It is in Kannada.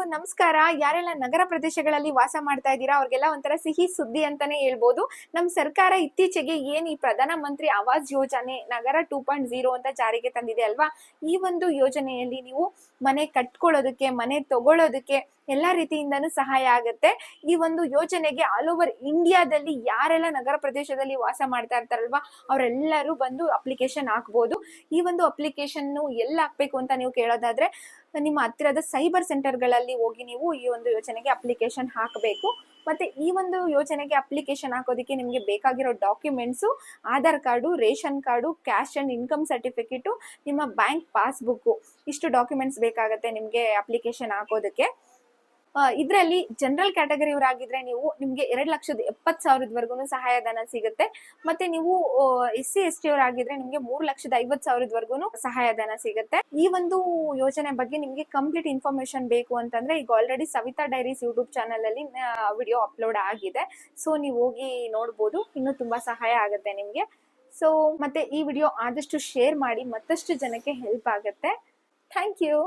ಎಲ್ರಿಗೂ ನಮಸ್ಕಾರ. ಯಾರೆಲ್ಲ ನಗರ ಪ್ರದೇಶಗಳಲ್ಲಿ ವಾಸ ಮಾಡ್ತಾ ಇದ್ದೀರಾ ಅವ್ರಿಗೆಲ್ಲ ಒಂಥರ ಸಿಹಿ ಸುದ್ದಿ ಅಂತಾನೆ ಹೇಳ್ಬೋದು. ನಮ್ಮ ಸರ್ಕಾರ ಇತ್ತೀಚೆಗೆ ಏನು ಈ ಪ್ರಧಾನ ಮಂತ್ರಿ ಆವಾಸ್ ಯೋಜನೆ, ನಗರ ಟೂ ಪಾಯಿಂಟ್ ಜೀರೋ ಅಂತ ಜಾರಿಗೆ ತಂದಿದೆ ಅಲ್ವಾ? ಈ ಒಂದು ಯೋಜನೆಯಲ್ಲಿ ನೀವು ಮನೆ ಕಟ್ಕೊಳ್ಳೋದಕ್ಕೆ, ಮನೆ ತಗೊಳ್ಳೋದಕ್ಕೆ ಎಲ್ಲ ರೀತಿಯಿಂದನೂ ಸಹಾಯ ಆಗುತ್ತೆ. ಈ ಒಂದು ಯೋಜನೆಗೆ ಆಲ್ ಓವರ್ ಇಂಡಿಯಾದಲ್ಲಿ ಯಾರೆಲ್ಲ ನಗರ ಪ್ರದೇಶದಲ್ಲಿ ವಾಸ ಮಾಡ್ತಾ ಇರ್ತಾರಲ್ವಾ, ಅವರೆಲ್ಲರೂ ಬಂದು ಅಪ್ಲಿಕೇಶನ್ ಹಾಕ್ಬೋದು. ಈ ಒಂದು ಅಪ್ಲಿಕೇಶನ್ ಎಲ್ಲ ಹಾಕ್ಬೇಕು ಅಂತ ನೀವು ಕೇಳೋದಾದ್ರೆ, ನಿಮ್ಮ ಹತ್ತಿರದ ಸೈಬರ್ ಸೆಂಟರ್ಗಳಲ್ಲಿ ಹೋಗಿ ನೀವು ಈ ಒಂದು ಯೋಜನೆಗೆ ಅಪ್ಲಿಕೇಶನ್ ಹಾಕಬೇಕು. ಮತ್ತೆ ಈ ಒಂದು ಯೋಜನೆಗೆ ಅಪ್ಲಿಕೇಶನ್ ಹಾಕೋದಕ್ಕೆ ನಿಮಗೆ ಬೇಕಾಗಿರೋ documents Aadhaar card, ration card caste and income certificate ನಿಮ್ಮ ಬ್ಯಾಂಕ್ ಪಾಸ್ಬುಕ್ಕು ಇಷ್ಟು ಡಾಕ್ಯುಮೆಂಟ್ಸ್ ಬೇಕಾಗುತ್ತೆ ನಿಮಗೆ ಅಪ್ಲಿಕೇಶನ್ ಹಾಕೋದಕ್ಕೆ. ಇದರಲ್ಲಿ ಜನರಲ್ ಕ್ಯಾಟಗರಿಯವರಾಗಿದ್ರೆ ನೀವು ನಿಮಗೆ ಎರಡು ಲಕ್ಷದ ಎಪ್ಪತ್ ಸಾವಿರದವರೆಗೂ ಸಹಾಯಧನ ಸಿಗುತ್ತೆ. ಮತ್ತೆ ನೀವು ಎಸ್ ಸಿ, ಎಸ್ ಟಿ ಅವರಾಗಿದ್ರೆ ನಿಮಗೆ ಮೂರು ಲಕ್ಷದ ಐವತ್ ಸಾವಿರದವರೆಗೂ ಸಹಾಯಧನ ಸಿಗುತ್ತೆ. ಈ ಒಂದು ಯೋಜನೆ ಬಗ್ಗೆ ನಿಮಗೆ ಕಂಪ್ಲೀಟ್ ಇನ್ಫಾರ್ಮೇಶನ್ ಬೇಕು ಅಂತಂದ್ರೆ ಈಗ already Savita diaries YouTube channel ಅಲ್ಲಿ ವಿಡಿಯೋ ಅಪ್ಲೋಡ್ ಆಗಿದೆ. ಸೊ ನೀವು ಹೋಗಿ ನೋಡ್ಬೋದು. ಇನ್ನೂ ತುಂಬಾ ಸಹಾಯ ಆಗುತ್ತೆ ನಿಮಗೆ. ಸೊ ಮತ್ತೆ ಈ ವಿಡಿಯೋ ಆದಷ್ಟು ಶೇರ್ ಮಾಡಿ ಮತ್ತಷ್ಟು ಜನಕ್ಕೆ ಹೆಲ್ಪ್ ಆಗುತ್ತೆ. Thank you